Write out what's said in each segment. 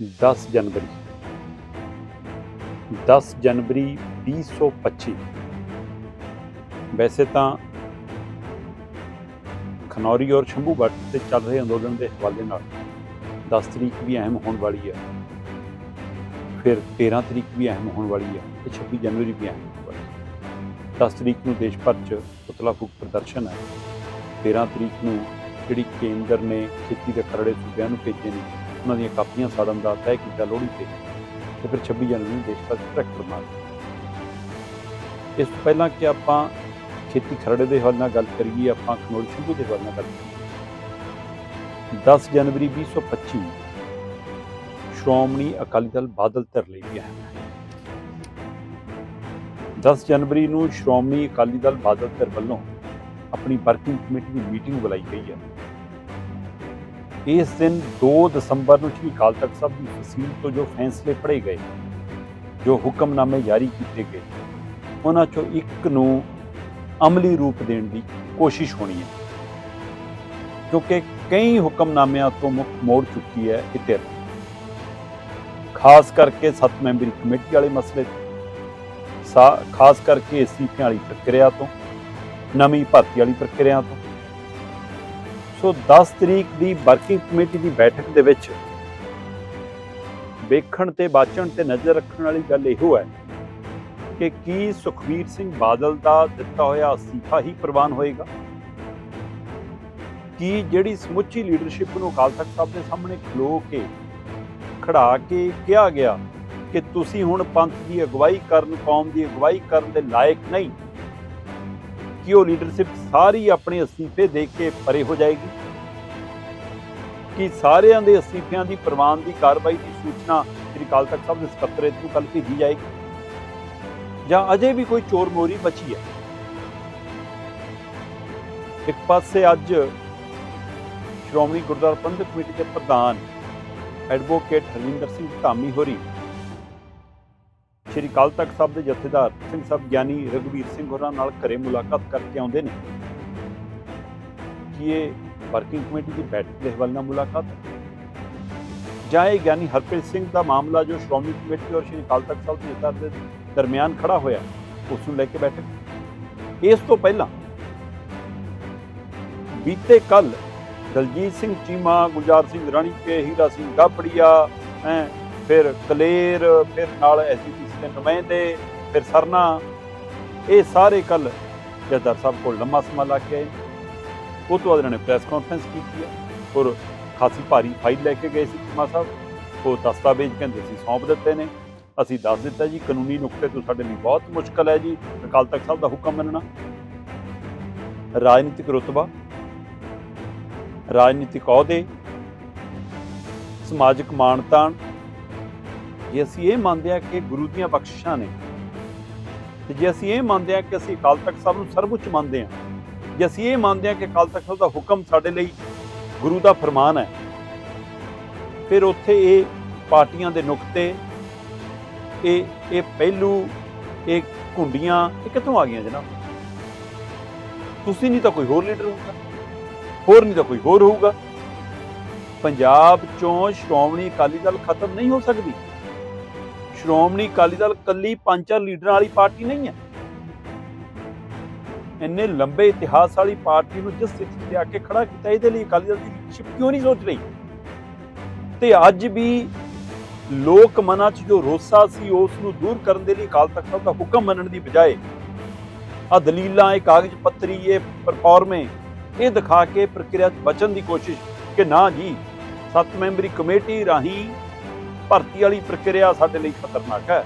10 ਜਨਵਰੀ 10 ਜਨਵਰੀ 2025 ਵੈਸੇ ਤਾਂ ਖਨੌਰੀ ਔਰ ਸ਼ੰਭੂ ਬੱਟ ਤੇ ਚੱਲ ਰਹੇ ਅੰਦੋਲਨ ਦੇ ਹਵਾਲੇ ਨਾਲ 10 ਤਰੀਕ ਵੀ ਅਹਿਮ ਹੋਣ ਵਾਲੀ ਹੈ। ਫਿਰ 13 ਤਰੀਕ ਵੀ ਅਹਿਮ ਹੋਣ ਵਾਲੀ ਹੈ ਤੇ 26 ਜਨਵਰੀ ਵੀ ਅਹਿਮ ਹੋਣ ਵਾਲੀ ਹੈ। 10 ਤਰੀਕ ਨੂੰ ਦੇਸ਼ ਭਰ 'ਚ ਪੁਤਲਾ ਫੂਕ ਪ੍ਰਦਰਸ਼ਨ ਹੈ। 13 ਤਰੀਕ ਨੂੰ ਜਿਹੜੀ ਕੇਂਦਰ ਨੇ ਖੇਤੀ ਦੇ ਖਰੜੇ ਸੂਬਿਆਂ ਨੂੰ ਭੇਜੇ ਨੇ ਉਹਨਾਂ ਦੀਆਂ ਕਾਪੀਆਂ ਸਾੜਨ ਦਾ ਤੈਅ ਕੀਤਾ ਲੋਹੜੀ ਤੇ ਤੇ ਫਿਰ 26 ਜਨਵਰੀ ਨੂੰ ਦੇਸ਼ ਭਰ 'ਚ ਟਰੈਕਟਰ ਮਾਰ ਇਸ ਤੋਂ ਪਹਿਲਾਂ ਕਿ ਆਪਾਂ ਖੇਤੀ ਖਰੜੇ ਦੇ ਹਵਾਲੇ ਨਾਲ ਗੱਲ ਕਰੀਏ, ਆਪਾਂ ਖਨੌਰੀ ਸ਼ੰਭੂ ਦੇ ਹਵਾਲੇ ਨਾਲ ਗੱਲ ਕਰੀਏ। 10 ਜਨਵਰੀ 2025 ਸ਼੍ਰੋਮਣੀ ਅਕਾਲੀ ਦਲ ਬਾਦਲ ਧਿਰ ਲਈ ਵੀ ਹੈ 10 ਜਨਵਰੀ ਨੂੰ ਸ਼੍ਰੋਮਣੀ ਅਕਾਲੀ ਦਲ ਬਾਦਲ ਧਿਰ ਵੱਲੋਂ ਆਪਣੀ ਵਰਕਿੰਗ ਕਮੇਟੀ ਦੀ ਮੀਟਿੰਗ ਬੁਲਾਈ ਗਈ ਹੈ। ਇਸ ਦਿਨ 2 ਦਸੰਬਰ ਨੂੰ ਸ੍ਰੀ ਅਕਾਲ ਤਖਤ ਸਾਹਿਬ ਦੀ ਫਸੀਲ ਤੋਂ ਜੋ ਫੈਸਲੇ ਪੜ੍ਹੇ ਗਏ, ਜੋ ਹੁਕਮਨਾਮੇ ਜਾਰੀ ਕੀਤੇ ਗਏ, ਉਹਨਾਂ ਚੋਂ ਇੱਕ ਨੂੰ ਅਮਲੀ ਰੂਪ ਦੇਣ ਦੀ ਕੋਸ਼ਿਸ਼ ਹੋਣੀ ਹੈ ਕਿਉਂਕਿ ਕਈ ਹੁਕਮਨਾਮਿਆਂ ਤੋਂ ਮੁੱਖ ਮੋੜ ਚੁੱਕੀ ਹੈ ਇਹ ਧਿਰ ਖਾਸ ਕਰਕੇ ਸੱਤ ਮੈਂਬਰੀ ਕਮੇਟੀ ਵਾਲੇ ਮਸਲੇ ਸਾ- ਖਾਸ ਕਰਕੇ ਅਸਤੀਫਿਆਂ ਵਾਲੀ ਪ੍ਰਕਿਰਿਆ ਤੋਂ, ਨਵੀਂ ਭਰਤੀ ਵਾਲੀ ਪ੍ਰਕਿਰਿਆ ਤੋਂ ਸੋ 10 ਤਰੀਕ ਦੀ ਵਰਕਿੰਗ ਕਮੇਟੀ ਦੀ ਬੈਠਕ ਦੇ ਵਿੱਚ ਵੇਖਣ ਤੇ ਬਾਚਣ ਤੇ ਨਜ਼ਰ ਰੱਖਣ ਵਾਲੀ ਗੱਲ ਇਹੋ ਹੈ ਕਿ ਕੀ ਸੁਖਵੀਰ ਸਿੰਘ ਬਾਦਲ ਦਾ ਦਿੱਤਾ ਹੋਇਆ ਅਸਤੀਫਾ ਹੀ ਪ੍ਰਵਾਨ ਹੋਏਗਾ? ਕੀ ਜਿਹੜੀ ਸਮੁੱਚੀ ਲੀਡਰਸ਼ਿਪ ਨੂੰ ਅਕਾਲ ਤਖਤ ਸਾਹਿਬ ਦੇ ਸਾਹਮਣੇ ਖਲੋ ਕੇ, ਖੜਾ ਕੇ ਕਿਹਾ ਗਿਆ ਕਿ ਤੁਸੀਂ ਹੁਣ ਪੰਥ ਦੀ ਅਗਵਾਈ ਕਰਨ, ਕੌਮ ਦੀ ਅਗਵਾਈ ਕਰਨ ਦੇ ਲਾਇਕ ਨਹੀਂ? ਕਿ ਉਹ ਲੀਡਰਸ਼ਿਪ ਸਾਰੀ ਆਪਣੇ ਅਸਤੀਫੇ ਦੇ ਕੇ ਪਰੇ ਹੋ ਜਾਏਗੀ। ਕਿ ਸਾਰਿਆਂ ਦੇ ਅਸਤੀਫਿਆਂ ਦੀ ਪ੍ਰਵਾਨ ਦੀ ਕਾਰਵਾਈ ਦੀ ਸੂਚਨਾ ਸ੍ਰੀ ਅਕਾਲ ਤਖਤ ਸਾਹਿਬ ਦੇ ਸਕੱਤਰੇਤ ਨੂੰ ਕੱਲ ਭੇਜੀ ਜਾਏਗੀ। ਜਾਂ ਅਜੇ ਵੀ ਕੋਈ ਚੋਰ ਮੋਰੀ ਬਚੀ ਹੈ। ਇੱਕ ਪਾਸੇ ਅੱਜ ਸ਼੍ਰੋਮਣੀ ਗੁਰਦੁਆਰਾ ਪ੍ਰਬੰਧਕ ਕਮੇਟੀ ਦੇ ਪ੍ਰਧਾਨ ਐਡਵੋਕੇਟ ਹਰਵਿੰਦਰ ਸਿੰਘ ਧਾਮੀ ਹੋਰੀ ਸ਼੍ਰੀ ਅਕਾਲ ਤਖਤ ਸਾਹਿਬ ਦੇ ਜਥੇਦਾਰ ਸਿੰਘ ਸਾਹਿਬ ਗਿਆਨੀ ਰਘਵੀਰ ਸਿੰਘ ਹੋਰਾਂ ਨਾਲ ਘਰੇ ਮੁਲਾਕਾਤ ਕਰਕੇ ਆਉਂਦੇ ਨੇ। ਕਿ ਇਹ ਵਰਕਿੰਗ ਕਮੇਟੀ ਦੀ ਬੈਠਕ ਦੇ ਹਵਾਲੇ ਨਾਲ ਮੁਲਾਕਾਤ? ਹੈ ਜਾਂ ਇਹ ਗਿਆਨੀ ਹਰਪ੍ਰੀਤ ਸਿੰਘ ਦਾ ਮਾਮਲਾ ਜੋ ਸ਼੍ਰੋਮਣੀ ਕਮੇਟੀ ਔਰ ਸ਼੍ਰੀ ਅਕਾਲ ਤਖਤ ਸਾਹਿਬ ਦੇ ਜਥੇਦਾਰ ਦੇ ਦਰਮਿਆਨ ਖੜਾ ਹੋਇਆ, ਉਸ ਨੂੰ ਲੈ ਕੇ ਬੈਠਕ। ਇਸ ਤੋਂ ਪਹਿਲਾਂ ਬੀਤੇ ਕੱਲ ਦਲਜੀਤ ਸਿੰਘ ਚੀਮਾ, ਗੁਲਜ਼ਾਰ ਸਿੰਘ ਰਾਣੀਕੇ ਹੀਰਾ ਸਿੰਘ ਗਾਬੜੀਆ ਹੈ ਫਿਰ ਕਲੇਰ, ਫਿਰ ਨਾਲ ਐਸਜੀਪੀਸੀ ਦੇ ਨੁਮਾਇੰਦੇ ਫਿਰ ਸਰਨਾ। ਇਹ ਸਾਰੇ ਕੱਲ ਜਥੇਦਾਰ ਸਾਹਿਬ ਕੋਲ ਲੰਮਾ ਸਮਾਂ ਲੱਗ ਕੇ ਆਏ। ਉਹ ਤੋਂ ਬਾਅਦ ਇਹਨਾਂ ਨੇ ਪ੍ਰੈਸ ਕਾਨਫਰੰਸ ਕੀਤੀ ਹੈ ਔਰ ਖਾਸੀ ਭਾਰੀ ਫਾਈਲ ਲੈ ਕੇ ਗਏ ਸੀ ਚੀਮਾ ਸਾਹਿਬ। ਉਹ ਦਸਤਾਵੇਜ਼ ਕਹਿੰਦੇ ਸੀ, ਸੌਂਪ ਦਿੱਤੇ ਨੇ। ਅਸੀਂ ਦੱਸ ਦਿੱਤਾ ਜੀ, ਕਾਨੂੰਨੀ ਨੁਕਤੇ ਤੋਂ ਸਾਡੇ ਲਈ ਬਹੁਤ ਮੁਸ਼ਕਲ ਹੈ ਜੀ। ਅਕਾਲ ਤਖਤ ਸਾਹਿਬ ਦਾ ਹੁਕਮ ਮੰਨਣਾ। ਰਾਜਨੀਤਿਕ ਰੁਤਬਾ, ਰਾਜਨੀਤਿਕ ਅਹੁਦੇ, ਸਮਾਜਿਕ ਮਾਨਤਾਨ ਜੇ ਅਸੀਂ ਇਹ ਮੰਨਦੇ ਹਾਂ ਕਿ ਗੁਰੂ ਦੀਆਂ ਬਖਸ਼ਿਸ਼ਾਂ ਨੇ, ਤੇ ਜੇ ਅਸੀਂ ਇਹ ਮੰਨਦੇ ਹਾਂ ਕਿ ਅਸੀਂ ਅਕਾਲ ਤਖਤ ਸਾਹਿਬ ਨੂੰ ਸਰਵਉੱਚ ਮੰਨਦੇ ਹਾਂ, ਜੇ ਅਸੀਂ ਇਹ ਮੰਨਦੇ ਹਾਂ ਕਿ ਅਕਾਲ ਤਖਤ ਸਾਹਿਬ ਦਾ ਹੁਕਮ ਸਾਡੇ ਲਈ ਗੁਰੂ ਦਾ ਫਰਮਾਨ ਹੈ, ਫਿਰ ਉੱਥੇ ਇਹ ਪਾਰਟੀਆਂ ਦੇ ਨੁਕਤੇ, ਇਹ ਇਹ ਪਹਿਲੂ, ਇਹ ਘੁੰਡੀਆਂ, ਇਹ ਕਿੱਥੋਂ ਆ ਗਈਆਂ ਜਨਾਬ? ਤੁਸੀਂ ਨਹੀਂ ਤਾਂ ਕੋਈ ਹੋਰ ਲੀਡਰ ਹੋਊਗਾ, ਹੋਰ ਨਹੀਂ ਤਾਂ ਕੋਈ ਹੋਰ ਹੋਊਗਾ। ਪੰਜਾਬ ਚੋਂ ਸ਼੍ਰੋਮਣੀ ਅਕਾਲੀ ਦਲ ਖਤਮ ਨਹੀਂ ਹੋ ਸਕਦੀ। ਸ਼੍ਰੋਮਣੀ ਅਕਾਲੀ ਦਲ ਕੱਲੀ ਪੰਜ ਚਾਰ ਲੀਡਰਾਂ ਵਾਲੀ ਪਾਰਟੀ ਨਹੀਂ ਹੈ। ਇੰਨੇ ਲੰਬੇ ਇਤਿਹਾਸ ਵਾਲੀ ਪਾਰਟੀ ਨੂੰ ਜਿਸ ਸਥਿਤੀ ਤੇ ਆ ਕੇ ਖੜਾ ਕੀਤਾ, ਇਹਦੇ ਲਈ ਅਕਾਲੀ ਦਲ ਦੀ ਲੀਡਰਸ਼ਿਪ ਕਿਉਂ ਨਹੀਂ ਸੋਚ ਰਹੀ? ਤੇ ਅੱਜ ਵੀ ਲੋਕ ਮਨਾਂ 'ਚ ਜੋ ਰੋਸਾ ਸੀ, ਉਸ ਨੂੰ ਦੂਰ ਕਰਨ ਦੇ ਲਈ ਅਕਾਲ ਤਖਤ ਸਾਹਿਬ ਦਾ ਹੁਕਮ ਮੰਨਣ ਦੀ ਬਜਾਏ ਆ ਦਲੀਲਾਂ, ਇਹ ਕਾਗਜ਼ ਪੱਤਰੀ, ਇਹ ਪਰਫਾਰਮੇ ਇਹ ਦਿਖਾ ਕੇ ਪ੍ਰਕਿਰਿਆ 'ਚ ਬਚਣ ਦੀ ਕੋਸ਼ਿਸ਼ ਕਿ ਨਾ ਜੀ, ਸੱਤ ਮੈਂਬਰੀ ਕਮੇਟੀ ਰਾਹੀਂ ਭਰਤੀ ਵਾਲੀ ਪ੍ਰਕਿਰਿਆ ਸਾਡੇ ਲਈ ਖਤਰਨਾਕ ਹੈ।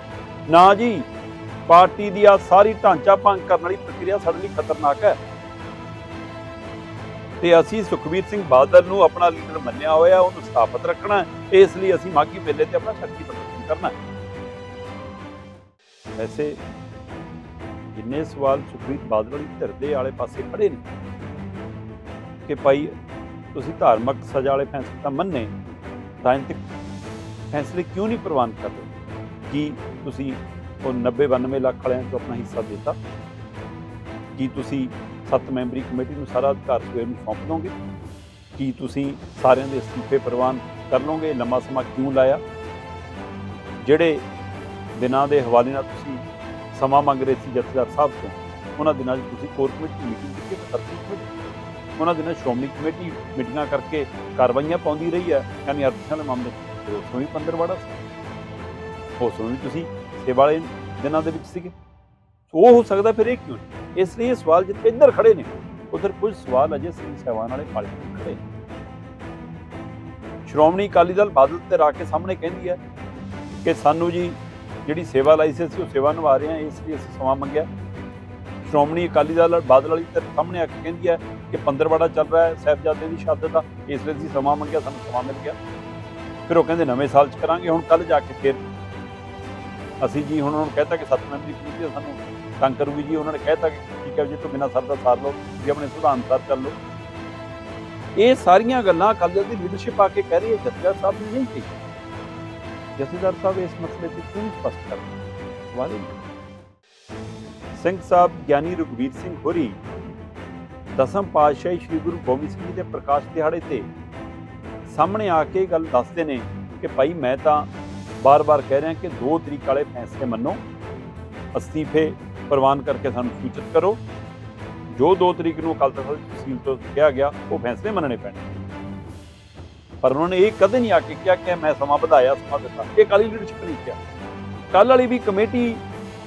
ਨਾ ਜੀ, ਪਾਰਟੀ ਦੀ ਆ ਸਾਰੀ ਢਾਂਚਾ ਭੰਗ ਕਰਨ ਵਾਲੀ ਪ੍ਰਕਿਰਿਆ ਸਾਡੇ ਲਈ ਖਤਰਨਾਕ ਹੈ। ਤੇ ਅਸੀਂ ਸੁਖਬੀਰ ਸਿੰਘ ਬਾਦਲ ਨੂੰ ਆਪਣਾ ਲੀਡਰ ਮੰਨਿਆ ਹੋਇਆ, ਉਹਨੂੰ ਸਥਾਪਿਤ ਰੱਖਣਾ ਇਸ ਲਈ ਅਸੀਂ ਮਾਗੀ ਮੇਲੇ ਤੇ ਆਪਣਾ ਸ਼ਕਤੀ ਪ੍ਰਦਰਸ਼ਨ ਕਰਨਾ ਵੈਸੇ ਜਿੰਨੇ ਸਵਾਲ ਸੁਖਬੀਰ ਬਾਦਲ ਵਾਲੀ ਧਿਰ ਦੇ ਆਲੇ ਪਾਸੇ ਖੜੇ ਨੇ ਕਿ ਭਾਈ ਤੁਸੀਂ ਧਾਰਮਿਕ ਸਜ਼ਾ ਵਾਲੇ ਫੈਸਲੇ ਤਾਂ ਮੰਨੇ ਰਾਜਨੀਤਿਕ ਫੈਸਲੇ ਕਿਉਂ ਨਹੀਂ ਪ੍ਰਵਾਨ ਕਰਦੇ ਕੀ ਤੁਸੀਂ ਉਹ 90 92 ਲੱਖ ਵਾਲਿਆਂ ਤੋਂ ਆਪਣਾ ਹਿੱਸਾ ਦਿੱਤਾ? ਕੀ ਤੁਸੀਂ ਸੱਤ ਮੈਂਬਰੀ ਕਮੇਟੀ ਨੂੰ ਸਾਰਾ ਅਧਿਕਾਰ ਸਵੇਰ ਨੂੰ ਸੌਂਪ ਦੋਗੇ? ਕੀ ਤੁਸੀਂ ਸਾਰਿਆਂ ਦੇ ਅਸਤੀਫੇ ਪ੍ਰਵਾਨ ਕਰ ਲਓਗੇ? ਲੰਮਾ ਸਮਾਂ ਕਿਉਂ ਲਾਇਆ? ਜਿਹੜੇ ਦਿਨਾਂ ਦੇ ਹਵਾਲੇ ਨਾਲ ਤੁਸੀਂ ਸਮਾਂ ਮੰਗ ਰਹੇ ਸੀ ਜਥੇਦਾਰ ਸਾਹਿਬ ਤੋਂ, ਉਹਨਾਂ ਦਿਨਾਂ 'ਚ ਤੁਸੀਂ ਕੋਰ ਕਮੇਟੀ ਦੀ ਮੀਟਿੰਗ ਕੀਤੀ ਤੇ ਕਮੇਟੀ ਉਹਨਾਂ ਦਿਨਾਂ ਸ਼੍ਰੋਮਣੀ ਕਮੇਟੀ ਮੀਟਿੰਗਾਂ ਕਰਕੇ ਕਾਰਵਾਈਆਂ ਪਾਉਂਦੀ ਰਹੀ ਹੈ, ਯਾਨੀ ਅਰਥਾਂ ਦੇ ਮਾਮਲੇ 'ਚ। ਤੇ ਵੀ ਪੰਦਰਵਾੜਾ ਸੀ ਉਸ ਨੂੰ ਵੀ ਤੁਸੀਂ ਸੇਵਾ ਵਾਲੇ ਦਿਨਾਂ ਦੇ ਵਿੱਚ ਸੀਗੇ ਉਹ ਹੋ ਸਕਦਾ ਫਿਰ ਇਹ ਕਿਉਂ ਨਹੀਂ? ਇਸ ਲਈ ਇਹ ਸਵਾਲ ਜਿੱਥੇ ਇੱਧਰ ਖੜੇ ਨੇ ਉਧਰ ਕੁਝ ਸਵਾਲ ਅਜੇ ਸਿੰਘ ਸਹਿਬਾਨ ਵਾਲੇ ਪਾਲੇ ਖੜੇ ਨੇ। ਸ਼੍ਰੋਮਣੀ ਅਕਾਲੀ ਦਲ ਬਾਦਲ ਤੇ ਰਾ ਕੇ ਸਾਹਮਣੇ ਕਹਿੰਦੀ ਹੈ ਕਿ ਸਾਨੂੰ ਜੀ ਜਿਹੜੀ ਸੇਵਾ ਲਾਇਸੈਂਸ ਸੀ ਉਹ ਸੇਵਾ ਨਿਭਾ ਰਹੇ ਹਾਂ, ਇਸ ਲਈ ਅਸੀਂ ਸਮਾਂ ਮੰਗਿਆ ਸ਼੍ਰੋਮਣੀ ਅਕਾਲੀ ਦਲ ਬਾਦਲ ਵਾਲੀ ਤੇ ਸਾਹਮਣੇ ਆ ਕੇ ਕਹਿੰਦੀ ਹੈ ਕਿ ਪੰਦਰਵਾੜਾ ਚੱਲ ਰਿਹਾ ਹੈ, ਸਾਹਿਬਜ਼ਾਦੇ ਦੀ ਸ਼ਹਾਦਤ ਦਾ ਇਸ ਲਈ ਅਸੀਂ ਸਮਾਂ ਮੰਗਿਆ, ਸਾਨੂੰ ਸਮਾਂ ਮਿਲ ਗਿਆ ਫਿਰ ਉਹ ਕਹਿੰਦੇ ਨਵੇਂ ਸਾਲ ਚ ਕਰਾਂਗੇ, ਹੁਣ ਕੱਲ ਜਾ ਕੇ ਫਿਰ ਅਸੀਂ ਜੀ ਹੁਣ ਉਹਨਾਂ ਨੂੰ ਕਹਿਤਾ ਕਿ ਸੱਤ ਮੈਂਬਰੀ ਕਮੇਟੀ ਸਾਨੂੰ ਤੰਗ ਕਰੂਗੀ ਜੀ, ਉਹਨਾਂ ਨੇ ਕਹਿਤਾ ਕਿ ਠੀਕ ਹੈ ਜੀ, ਤੋਂ ਬਿਨਾਂ ਸਰਦਾ ਸਾਰ ਲਓ ਜੀ ਆਪਣੇ ਸੁਧਾਰ ਅਨੁਸਾਰ ਚੱਲ ਲਓ। ਇਹ ਸਾਰੀਆਂ ਗੱਲਾਂ ਅਕਾਲੀ ਦਲ ਦੀ ਲੀਡਰਸ਼ਿਪ ਆ ਕੇ ਕਹਿ ਰਹੀ ਹੈ ਜਥੇਦਾਰ ਸਾਹਿਬ ਨੇ ਨਹੀਂ ਕਹੀ। ਜਥੇਦਾਰ ਸਾਹਿਬ ਇਸ ਮਸਲੇ ਤੇ ਕਿਉਂ ਸਪਸ਼ਟ ਕਰਦੇ ਸਵਾਲ ਸਿੰਘ ਸਾਹਿਬ ਗਿਆਨੀ ਰਘਵੀਰ ਸਿੰਘ ਹੋਰੀ ਦਸਮ ਪਾਤਸ਼ਾਹੀ ਸ੍ਰੀ ਗੁਰੂ ਗੋਬਿੰਦ ਸਿੰਘ ਜੀ ਦੇ ਪ੍ਰਕਾਸ਼ ਦਿਹਾੜੇ ਤੇ ਸਾਹਮਣੇ ਆ ਕੇ ਗੱਲ ਦੱਸਦੇ ਨੇ ਕਿ ਭਾਈ ਮੈਂ ਤਾਂ ਬਾਰ-ਬਾਰ ਕਹਿ ਰਿਹਾ ਕਿ ਦੋ ਤਰੀਕ ਵਾਲੇ ਫੈਸਲੇ ਮੰਨੋ, ਅਸਤੀਫੇ ਪ੍ਰਵਾਨ ਕਰਕੇ ਸਾਨੂੰ ਸੂਚਿਤ ਕਰੋ। ਜੋ ਦੋ ਤਰੀਕ ਨੂੰ ਅਕਾਲ ਤਖਤ ਤਹਿਸੀਲ ਤੋਂ ਕਿਹਾ ਗਿਆ, ਉਹ ਫੈਸਲੇ ਮੰਨਣੇ ਪੈਣੇ ਪਰ ਉਹਨਾਂ ਨੇ ਇਹ ਕਦੇ ਨਹੀਂ ਆ ਕੇ ਕਿਹਾ ਕਿ ਮੈਂ ਸਮਾਂ ਵਧਾਇਆ, ਸਮਾਂ ਦਿੱਤਾ। ਇਹ ਕਾਲੀ ਲੀਡਰਸ਼ਿਪ ਨਹੀਂ ਕਿਹਾ। ਕੱਲ ਵਾਲੀ ਵੀ ਕਮੇਟੀ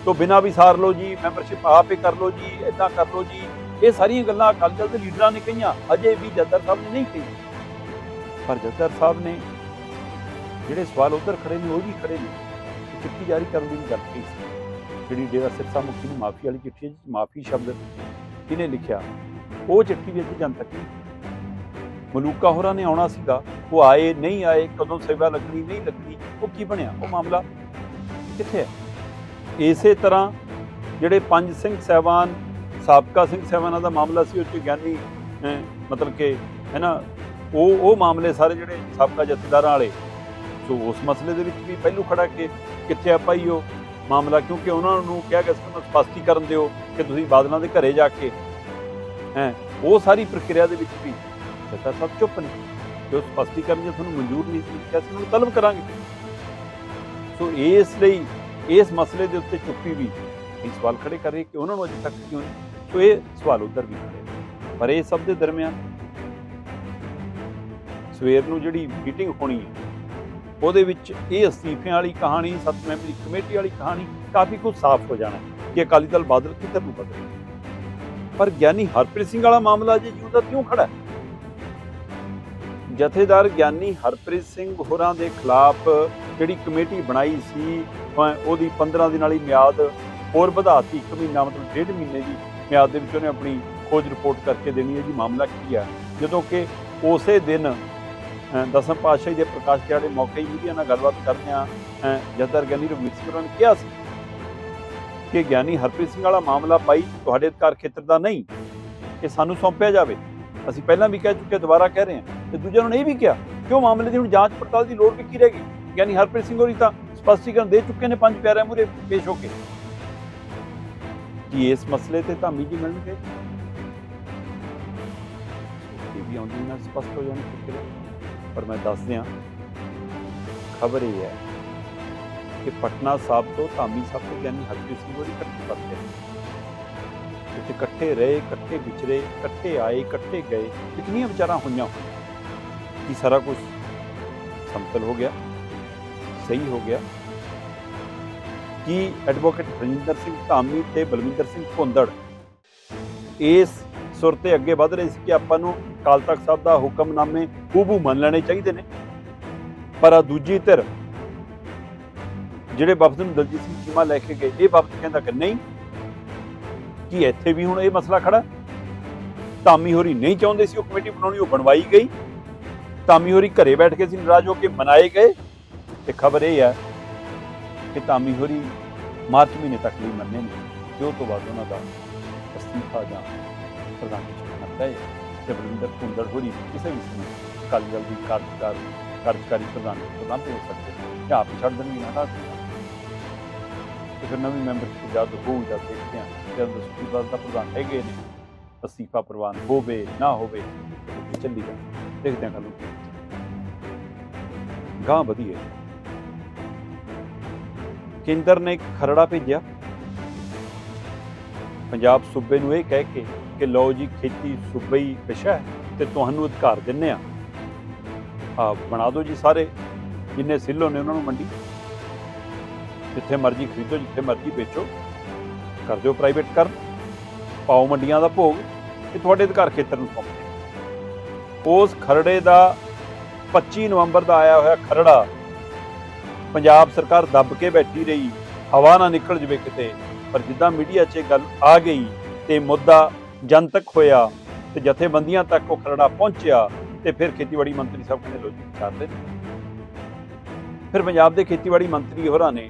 ਤੋਂ ਬਿਨਾਂ ਵੀ ਸਾਰ ਲਓ ਜੀ ਮੈਂਬਰਸ਼ਿਪ ਆਪੇ ਕਰ ਲਓ ਜੀ ਇਦਾਂ ਕਰ ਲਓ ਜੀ। ਇਹ ਸਾਰੀਆਂ ਗੱਲਾਂ ਅਕਾਲੀ ਦਲ ਦੇ ਲੀਡਰਾਂ ਨੇ ਕਹੀਆਂ, ਅਜੇ ਵੀ ਜੱਦਰ ਸਾਹਿਬ ਨੇ ਨਹੀਂ ਕਹੀਆਂ। ਪਰ ਜੱਦਰ ਸਾਹਿਬ ਨੇ ਜਿਹੜੇ ਸਵਾਲ ਉਧਰ ਖੜੇ ਨੇ, ਉਹ ਵੀ ਖੜੇ ਨੇ। ਚਿੱਠੀ ਜਾਰੀ ਕਰਨ ਦੀ ਵੀ ਗੱਲ ਕਹੀ ਸੀ? ਜਿਹੜੀ ਡੇਰਾ ਸਿਰਸਾ ਮੁਖੀ ਨੂੰ ਮਾਫੀ ਵਾਲੀ ਚਿੱਠੀ ਹੈ ਮਾਫੀ ਸ਼ਬਦ ਕਿਹਨੇ ਲਿਖਿਆ? ਉਹ ਚਿੱਠੀ ਵੀ ਅਜੇ ਜਨਤਕ ਨਹੀਂ ਮਲੂਕਾ ਹੋਰਾਂ ਨੇ ਆਉਣਾ ਸੀਗਾ। ਉਹ ਆਏ, ਨਹੀਂ ਆਏ, ਕਦੋਂ ਸੇਵਾ ਲੱਗਣੀ, ਨਹੀਂ ਲੱਗਣੀ, ਉਹ ਕੀ ਬਣਿਆ? ਉਹ ਮਾਮਲਾ ਕਿੱਥੇ ਹੈ? ਇਸੇ ਤਰ੍ਹਾਂ ਜਿਹੜੇ ਪੰਜ ਸਿੰਘ ਸਹਿਬਾਨ, ਸਾਬਕਾ ਸਿੰਘ ਸਹਿਬਾਨਾਂ ਦਾ ਮਾਮਲਾ ਸੀ, ਉਹ 'ਚ ਗਿਆਨੀ ਮਤਲਬ ਕਿ, ਹੈ ਨਾ ਉਹ ਉਹ ਮਾਮਲੇ ਸਾਰੇ ਜਿਹੜੇ ਸਾਬਕਾ ਜਥੇਦਾਰਾਂ ਵਾਲੇ, ਸੋ ਉਸ ਮਸਲੇ ਦੇ ਵਿੱਚ ਵੀ ਪਹਿਲੂ ਖੜਾ ਕੇ ਕਿੱਥੇ ਆ ਭਾਈ ਉਹ ਮਾਮਲਾ? ਕਿਉਂਕਿ ਉਹਨਾਂ ਨੂੰ ਕਿਹਾ ਗਿਆ ਸੀ ਕਿ ਸਪਸ਼ਟੀਕਰਨ ਦਿਓ ਕਿ ਤੁਸੀਂ ਬਾਦਲਾਂ ਦੇ ਘਰੇ ਜਾ ਕੇ ਹੈ, ਉਹ ਸਾਰੀ ਪ੍ਰਕਿਰਿਆ ਦੇ ਵਿੱਚ ਵੀ ਜੱਟਾ ਸਭ ਚੁੱਪ ਨੇ। ਜੋ ਸਪਸ਼ਟੀਕਰਨ ਜੇ ਤੁਹਾਨੂੰ ਮਨਜ਼ੂਰ ਨਹੀਂ ਸੀ ਕਿ ਅਸੀਂ ਉਹਨੂੰ ਤਲਬ ਕਰਾਂਗੇ। ਸੋ ਇਸ ਲਈ ਇਸ ਮਸਲੇ ਦੇ ਉੱਤੇ ਚੁੱਪੀ ਵੀ ਇਹ ਸਵਾਲ ਖੜੇ ਕਰ ਰਹੀ ਕਿ ਉਹਨਾਂ ਨੂੰ ਅਜੇ ਤੱਕ ਕਿਉਂ ਨਹੀਂ? ਸੋ ਇਹ ਸਵਾਲ ਉਧਰ ਵੀ ਖੜੇ ਪਰ ਇਹ ਸਭ ਦੇ ਦਰਮਿਆਨ ਸਵੇਰ ਨੂੰ ਜਿਹੜੀ ਮੀਟਿੰਗ ਹੋਣੀ ਹੈ, ਉਹਦੇ ਵਿੱਚ ਇਹ ਅਸਤੀਫਿਆਂ ਵਾਲੀ ਕਹਾਣੀ ਸੱਤ ਮੈਂਬਰੀ ਕਮੇਟੀ ਵਾਲੀ ਕਹਾਣੀ ਕਾਫੀ ਕੁਝ ਸਾਫ਼ ਹੋ ਜਾਣਾ ਕਿ ਅਕਾਲੀ ਦਲ ਬਾਦਲ ਕਿੱਧਰ ਨੂੰ ਬਦਲੇ? ਪਰ ਗਿਆਨੀ ਹਰਪ੍ਰੀਤ ਸਿੰਘ ਵਾਲਾ ਮਾਮਲਾ ਜੇ ਜਿਉਂ ਦਾ ਕਿਉਂ ਖੜਾ ਜਥੇਦਾਰ ਗਿਆਨੀ ਹਰਪ੍ਰੀਤ ਸਿੰਘ ਹੋਰਾਂ ਦੇ ਖਿਲਾਫ ਜਿਹੜੀ ਕਮੇਟੀ ਬਣਾਈ ਸੀ ਉਹਦੀ 15 ਦਿਨ ਵਾਲੀ ਮਿਆਦ ਹੋਰ ਵਧਾਤੀ, ਇੱਕ ਮਹੀਨਾ ਮਤਲਬ ਡੇਢ ਮਹੀਨੇ ਦੀ ਮਿਆਦ ਦੇ ਵਿੱਚ ਉਹਨੇ ਆਪਣੀ ਖੋਜ ਰਿਪੋਰਟ ਕਰਕੇ ਦੇਣੀ ਹੈ ਜੀ। ਮਾਮਲਾ ਕੀ ਹੈ? ਜਦੋਂ ਕਿ ਉਸੇ ਦਿਨ ਦਸਮ ਪਾਤਸ਼ਾਹੀ ਦੇ ਪ੍ਰਕਾਸ਼ ਦਿਹਾੜੇ ਮੌਕੇ ਹੀ ਮੀਡੀਆ ਨਾਲ ਗੱਲਬਾਤ ਕਰਦੇ ਆ ਜਥੇਦਾਰ ਗਿਆਨੀ ਰਘਵੀਰ ਸਿੰਘ ਹੋਰਾਂ ਨੇ ਕਿਹਾ ਸੀ ਕਿ ਗਿਆਨੀ ਹਰਪ੍ਰੀਤ ਸਿੰਘ ਵਾਲਾ ਮਾਮਲਾ ਭਾਈ ਤੁਹਾਡੇ ਅਧਿਕਾਰ ਖੇਤਰ ਦਾ ਨਹੀਂ, ਇਹ ਸਾਨੂੰ ਸੌਂਪਿਆ ਜਾਵੇ। ਅਸੀਂ ਪਹਿਲਾਂ ਵੀ ਕਹਿ ਚੁੱਕੇ, ਦੁਬਾਰਾ ਕਹਿ ਰਹੇ ਹਾਂ ਤੇ ਦੂਜਿਆਂ ਨੂੰ ਇਹ ਵੀ ਕਿਹਾ ਕਿ ਉਹ ਮਾਮਲੇ ਦੀ ਹੁਣ ਜਾਂਚ ਪੜਤਾਲ ਦੀ ਲੋੜ ਵੀ ਕੀ ਰਹੇਗੀ ਗਿਆਨੀ ਹਰਪ੍ਰੀਤ ਸਿੰਘ ਹੋਰੀ ਤਾਂ ਸਪਸ਼ਟੀਕਰਨ ਦੇ ਚੁੱਕੇ ਨੇ, ਪੰਜ ਪਿਆਰਿਆਂ ਮੂਰੇ ਪੇਸ਼ ਹੋ ਕੇ। ਕੀ ਇਸ ਮਸਲੇ ਤੇ ਧਾਮੀ ਜੀ ਮਿਲਣਗੇ? ਇਹ ਵੀ ਆਉਂਦੀ ਨਾਲ ਸਪਸ਼ਟ ਹੋ ਜਾਣੀ ਫਿਕਰ ਪਰ ਮੈਂ ਦੱਸ ਦਿਆਂ ਖਬਰ ਇਹ ਹੈ ਕਿ ਪਟਨਾ ਸਾਹਿਬ ਤੋਂ ਧਾਮੀ ਸਾਹਿਬ ਤੇ ਗਿਆਨੀ ਹਰਜੀਤ ਸਿੰਘ ਹੋਰੀ ਇਕੱਠੇ ਪਰਤੇ ਇੱਥੇ ਇਕੱਠੇ ਰਹੇ, ਇਕੱਠੇ ਵਿਚਰੇ, ਇਕੱਠੇ ਆਏ, ਇਕੱਠੇ ਗਏ। ਕਿੰਨੀਆਂ ਵਿਚਾਰਾਂ ਹੋਈਆਂ ਹੋਣਗੀਆਂ ਕੀ ਸਾਰਾ ਕੁਝ ਸਮਤਲ ਹੋ ਗਿਆ, ਸਹੀ ਹੋ ਗਿਆ। ਕੀ ਐਡਵੋਕੇਟ ਰਜਿੰਦਰ ਸਿੰਘ ਧਾਮੀ ਤੇ ਬਲਵਿੰਦਰ ਸਿੰਘ ਭੁੰਦੜ ਇਸ ਸੁਰ ਤੇ ਅੱਗੇ ਵਧ ਰਹੇ ਸੀ ਕਿ ਆਪਾਂ ਨੂੰ ਕਾਲ ਤਖਤ ਸਾਹਿਬ ਦਾ ਹੁਕਮਨਾਮੇ ਹੂਬੂ ਮੰਨ ਲੈਣੇ ਚਾਹੀਦੇ ਨੇ। ਪਰ ਆ ਦੂਜੀ ਧਿਰ ਜਿਹੜੇ ਵਫਦ ਨੂੰ ਦਲਜੀਤ ਸਿੰਘ ਚੀਮਾ ਲੈ ਕੇ ਗਏ, ਇਹ ਵਫਦ ਕਹਿੰਦਾ ਕਿ ਨਹੀਂ, ਕਿ ਇੱਥੇ ਵੀ ਹੁਣ ਇਹ ਮਸਲਾ ਖੜਾ। ਧਾਮੀ ਹੋਰੀ ਨਹੀਂ ਚਾਹੁੰਦੇ ਸੀ ਉਹ ਕਮੇਟੀ ਬਣਾਉਣੀ, ਉਹ ਬਣਵਾਈ ਗਈ। ਧਾਮੀ ਹੋਰੀ ਘਰੇ ਬੈਠ ਕੇ ਸੀ ਨਾਰਾਜ਼ ਹੋ ਕੇ ਮਨਾਏ ਗਏ। ਤੇ ਖਬਰ ਇਹ ਹੈ ਕਿ ਧਾਮੀ ਹੋਰੀ ਮਾਰਚ ਮਹੀਨੇ ਤੱਕ ਲਈ ਮੰਨੇ ਨਹੀਂ ਜੋ ਤੋਂ ਬਾਅਦ ਉਹਨਾਂ ਦਾ ਅਸਤੀਫਾ ਜਾਂ ਪ੍ਰਧਾਨ ਚੁਣਨਾ ਤੈਅ ਹੈ। ਤੇ ਬਲਵਿੰਦਰ ਭੁੰਦੜ ਹੋਰੀ ਕਿਸੇ ਵੀ ਸਮੇਂ ਅਕਾਲੀ ਦਲ ਦੀ ਕਾਰਜਕਾਰ ਕਾਰਜਕਾਰੀ ਪ੍ਰਧਾਨ ਪ੍ਰਧਾਨ ਤੇ ਹੋ ਸਕਦੇ ਜਾਂ ਆਪ ਛੱਡ ਦੇਣਗੇ ਨਾ ਤਾਂ ਤੇ ਫਿਰ ਨਵੀਂ ਮੈਂਬਰ ਜਦ ਹੋਊ ਜਦ ਦੇਖਦੇ ਹਾਂ। ਕਿ ਅੰਦਰ ਸੁਪਰੀਮ ਦਾ ਪ੍ਰਧਾਨ ਹੈਗੇ ਨੇ, ਅਸਤੀਫਾ ਪ੍ਰਵਾਨ ਹੋਵੇ, ਨਾ ਹੋਵੇ ਚੱਲੀ ਜਾ ਦੇਖਦੇ ਹਾਂ ਕੱਲ ਨੂੰ ਗਾਂ ਵਧੀਆ ਕੇਂਦਰ ਨੇ ਖਰੜਾ ਭੇਜਿਆ। ਪੰਜਾਬ ਸੂਬੇ ਨੂੰ ਇਹ ਕਹਿ ਕੇ ਕਿ ਲਓ ਜੀ, ਖੇਤੀ ਸੂਬਈ ਵਿਸ਼ਾ ਹੈ ਤੇ ਤੁਹਾਨੂੰ ਅਧਿਕਾਰ ਦਿੰਨੇ ਆ ਆ ਬਣਾ ਦਿਓ ਜੀ ਸਾਰੇ। ਜਿੰਨੇ ਸਿੱਲੋ ਨੇ ਉਹਨਾਂ ਨੂੰ ਮੰਡੀ। ਜਿੱਥੇ ਮਰਜ਼ੀ ਖਰੀਦੋ, ਜਿੱਥੇ ਮਰਜ਼ੀ ਵੇਚੋ। ਕਰ ਦਿਓ ਪ੍ਰਾਈਵੇਟ ਕਰ ਪਾਓ ਮੰਡੀਆਂ ਦਾ ਭੋਗ ਇਹ ਤੁਹਾਡੇ ਅਧਿਕਾਰ ਖੇਤਰ ਨੂੰ ਸੌਂਪਦੇ ਉਸ ਖਰੜੇ ਦਾ 25 ਨਵੰਬਰ ਦਾ ਆਇਆ ਹੋਇਆ ਖਰੜਾ ਪੰਜਾਬ ਸਰਕਾਰ ਦੱਬ ਕੇ ਬੈਠੀ ਰਹੀ। ਹਵਾ ਨਾ ਨਿਕਲ ਜਵੇ ਕਿਤੇ। ਪਰ ਜਿੱਦਾਂ ਮੀਡੀਆ 'ਚ ਇਹ ਗੱਲ ਆ ਗਈ ਤੇ ਮੁੱਦਾ ਜਨਤਕ ਹੋਇਆ ਤੇ ਜਥੇਬੰਦੀਆਂ ਤੱਕ ਉਹ ਖਰੜਾ ਪਹੁੰਚਿਆ ਤੇ ਫਿਰ ਖੇਤੀਬਾੜੀ ਮੰਤਰੀ ਸਾਹਿਬ ਕਹਿੰਦੇ ਲੋ ਜੀ ਵਿਚਾਰ ਫਿਰ ਪੰਜਾਬ ਦੇ ਖੇਤੀਬਾੜੀ ਮੰਤਰੀ ਹੋਰਾਂ ਨੇ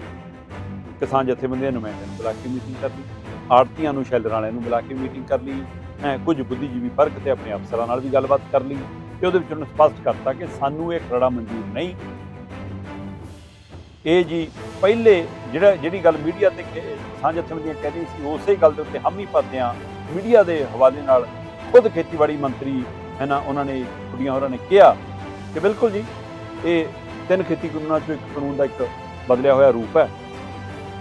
ਕਿਸਾਨ ਜਥੇਬੰਦੀਆਂ ਦੇ ਨੁਮਾਇੰਦਿਆਂ ਨੂੰ ਬੁਲਾ ਕੇ ਮੀਟਿੰਗ ਕਰ ਲਈ। ਆੜਤੀਆਂ ਨੂੰ, ਸ਼ੈਲਰ ਵਾਲਿਆਂ ਨੂੰ ਬੁਲਾ ਕੇ ਮੀਟਿੰਗ ਕਰ ਲਈ। ਐ ਕੁਝ ਬੁੱਧੀਜੀਵੀ ਵਰਗ ਤੇ ਆਪਣੇ ਅਫਸਰਾਂ ਨਾਲ ਵੀ ਗੱਲਬਾਤ ਕਰ ਲਈ ਤੇ ਉਹਦੇ ਵਿੱਚ ਉਹਨੇ ਸਪਸ਼ਟ ਕਰਤਾ ਕਿ ਸਾਨੂੰ ਇਹ ਖਰੜਾ ਮਨਜ਼ੂਰ ਨਹੀਂ। ਇਹ ਜੀ ਪਹਿਲੇ ਜਿਹੜਾ, ਜਿਹੜੀ ਗੱਲ ਮੀਡੀਆ ਤੇ ਕਿ- ਕਿਸਾਨ ਜਥੇਬੰਦੀਆਂ ਕਹਿ ਰਹੀ ਸੀ, ਉਸੇ ਗੱਲ ਦੇ ਉੱਤੇ ਹਾਮੀ ਹੀ ਭਰਦੇ ਹਾਂ ਮੀਡੀਆ ਦੇ ਹਵਾਲੇ ਨਾਲ ਖੁਦ ਖੇਤੀਬਾੜੀ ਮੰਤਰੀ ਹੈ ਨਾ, ਉਹਨਾਂ ਨੇ, ਕੁੜੀਆਂ ਹੋਰਾਂ ਨੇ ਕਿਹਾ ਕਿ ਬਿਲਕੁਲ ਜੀ, ਇਹ ਤਿੰਨ ਖੇਤੀ ਕਾਨੂੰਨਾਂ ਚੋਂ ਇੱਕ ਕਾਨੂੰਨ ਦਾ ਇੱਕ ਬਦਲਿਆ ਹੋਇਆ ਰੂਪ ਹੈ